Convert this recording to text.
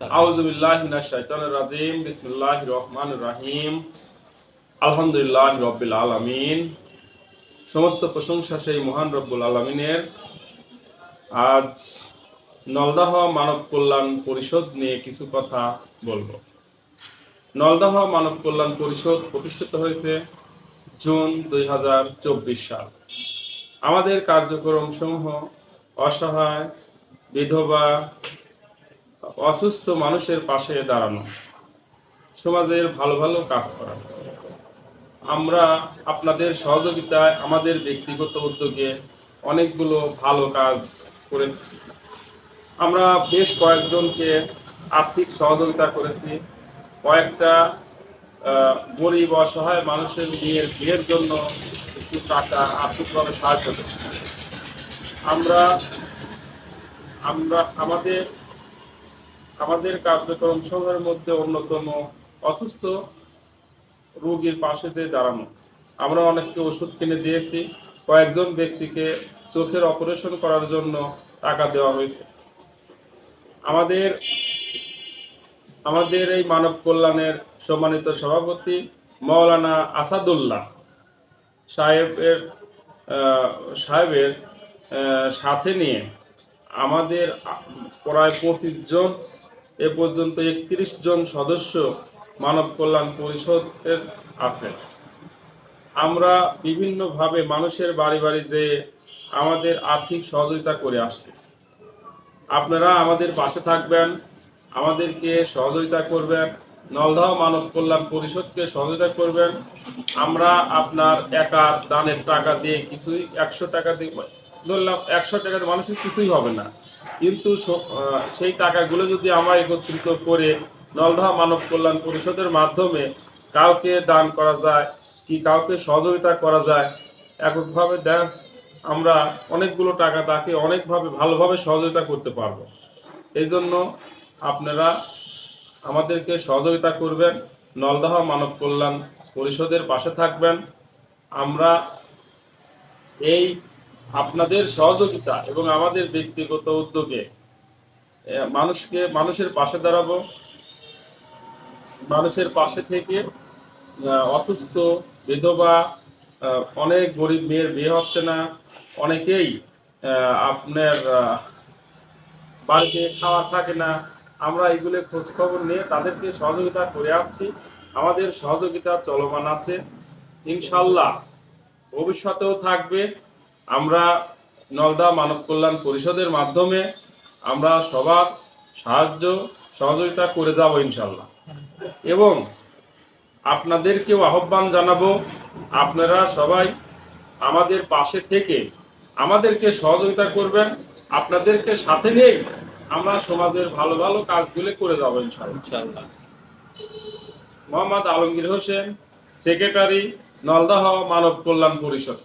আউযুবিল্লাহি মিনাশ শাইতানির রাজিম বিসমিল্লাহির রহমানির রহিম আলহামদুলিল্লাহ রব্বিল সমস্ত প্রশংসা সেই মহান রব্বুল আলামিনের। আজ নলদাহ মানব কল্যাণ পরিষদ নিয়ে কিছু কথা বলব। নলদাহ মানব কল্যাণ পরিষদ প্রতিষ্ঠিত হয়েছে জুন দুই হাজার চব্বিশ সাল। আমাদের কার্যক্রম সমূহ অসহায়, বিধবা অসুস্থ মানুষের পাশে দাঁড়ানো, সমাজের ভালো ভালো কাজ করা। আমরা আপনাদের সহযোগিতায় আমাদের ব্যক্তিগত উদ্যোগে অনেকগুলো ভালো কাজ করেছি। আমরা বেশ কয়েকজনকে আর্থিক সহযোগিতা করেছি। কয়েকটা গরিব, অসহায় মানুষের বিয়ের বিয়ের জন্য একটু টাকা আর্থিকভাবে সাহায্য করেছি। আমরা আমরা, আমাদের আমাদের কার্যক্রম সমূহের মধ্যে অন্যতম অসুস্থ রোগীর পাশে যে দাঁড়ানো। আমরা অনেককে ওষুধ কিনে দিয়েছি। কয়েকজন ব্যক্তিকে চোখের অপারেশন করার জন্য টাকা দেওয়া হয়েছে। আমাদের আমাদের এই মানব কল্যাণের সম্মানিত সভাপতি মৌলানা আসাদুল্লাহ সাহেবের সাহেবের সাথে নিয়ে আমাদের প্রায় পঁচিশ জন এ পর্যন্ত একত্রিশ জন সদস্য মানব কল্যাণ পরিষদের আছে। আমরা বিভিন্নভাবে মানুষের বাড়ি বাড়ি যে আমাদের আর্থিক সহযোগিতা করে আসছি। আপনারা আমাদের পাশে থাকবেন, আমাদেরকে সহযোগিতা করবেন নলদহ মানব কল্যাণ পরিষদকে সহযোগিতা করবেন। আমরা আপনার একা দানের টাকা দিয়ে কিছুই একশো টাকা দিয়ে ধরলাম একশো টাকার মানুষের কিছুই হবে না। কিন্তু সেই টাকাগুলো যদি আমরা একত্রিত করে নলদহ মানব কল্যাণ পরিষদের মাধ্যমে কাউকে দান করা যায় কি কাউকে সহযোগিতা করা যায়, এককভাবে দেশ আমরা অনেকগুলো টাকা তাকে অনেকভাবে ভালোভাবে সহযোগিতা করতে পারব। এই জন্য আপনারা আমাদেরকে সহযোগিতা করবেন নলদহ মানব কল্যাণ পরিষদের পাশে থাকবেন। আমরা এই আপনাদের সহযোগিতা এবং আমাদের ব্যক্তিগত উদ্যোগে মানুষকে, মানুষের পাশে দাঁড়াবো, মানুষের পাশে থেকে অসুস্থ, বিধবা অনেক গরিব মেয়ের বিয়ে হচ্ছে না, অনেকেই আপনার বাড়িতে খাওয়া থাকে না। আমরা এগুলো খোঁজ খবর নিয়ে তাদেরকে সহযোগিতা করে আসছি। আমাদের সহযোগিতা চলমান আছে। ইনশাল্লাহ ভবিষ্যতেও থাকবে। আমরা নলদা মানব কল্যাণ পরিষদের মাধ্যমে আমরা সবার সাহায্য সহযোগিতা করে যাব ইনশাল্লাহ এবং আপনাদেরকেও আহ্বান জানাব আপনারা সবাই আমাদের পাশে থেকে আমাদেরকে সহযোগিতা করবেন আপনাদেরকে সাথে নিয়ে আমরা সমাজের ভালো ভালো কাজগুলো করে যাব ইনশাল্লাহ মোহাম্মদ আলমগীর হোসেন সেক্রেটারি নলদাহ মানব কল্যাণ পরিষদ।